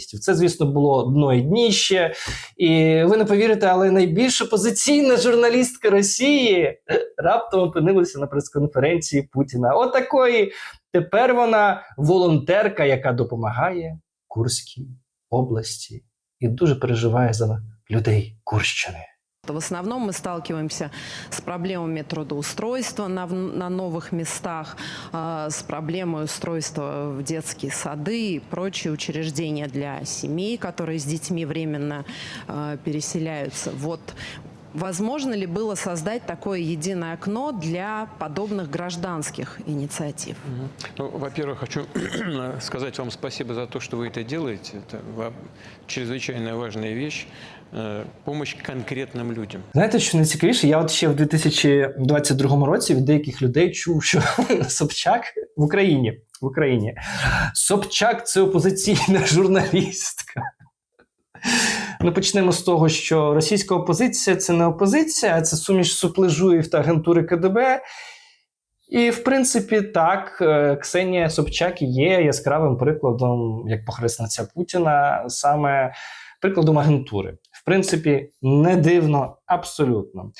журналістів. Це, звісно, було дно і дніще. І ви не повірите, але найбільш опозиційна журналістка Росії раптом опинилася на прес-конференції Путіна. Отакої. Тепер вона волонтерка, яка допомагає Курській області і дуже переживає за людей Курщини. В основном мы сталкиваемся с проблемами трудоустройства на, в- на новых местах, а, с проблемой устройства в детские сады и прочие учреждения для семей, которые с детьми временно а, переселяются. Вот возможно ли было создать такое единое окно для подобных гражданских инициатив? Ну, во-первых, хочу сказать вам спасибо за то, что вы это делаете. Это ва- чрезвычайно важная вещь. Э, Помощь конкретным людям. Знаєте, що найцікавіше? Я от ще в 2022 році від деяких людей чув, що Собчак в Україні. В Україні Собчак це опозиційна журналістка. Ну, почнемо з того, що російська опозиція це не опозиція, а це суміш суплежуїв та агентури КДБ. І, в принципі, так, е, Ксенія Собчак є яскравим прикладом, як похресниця Путіна, саме прикладом агентури. В принципі, не дивно, абсолютно.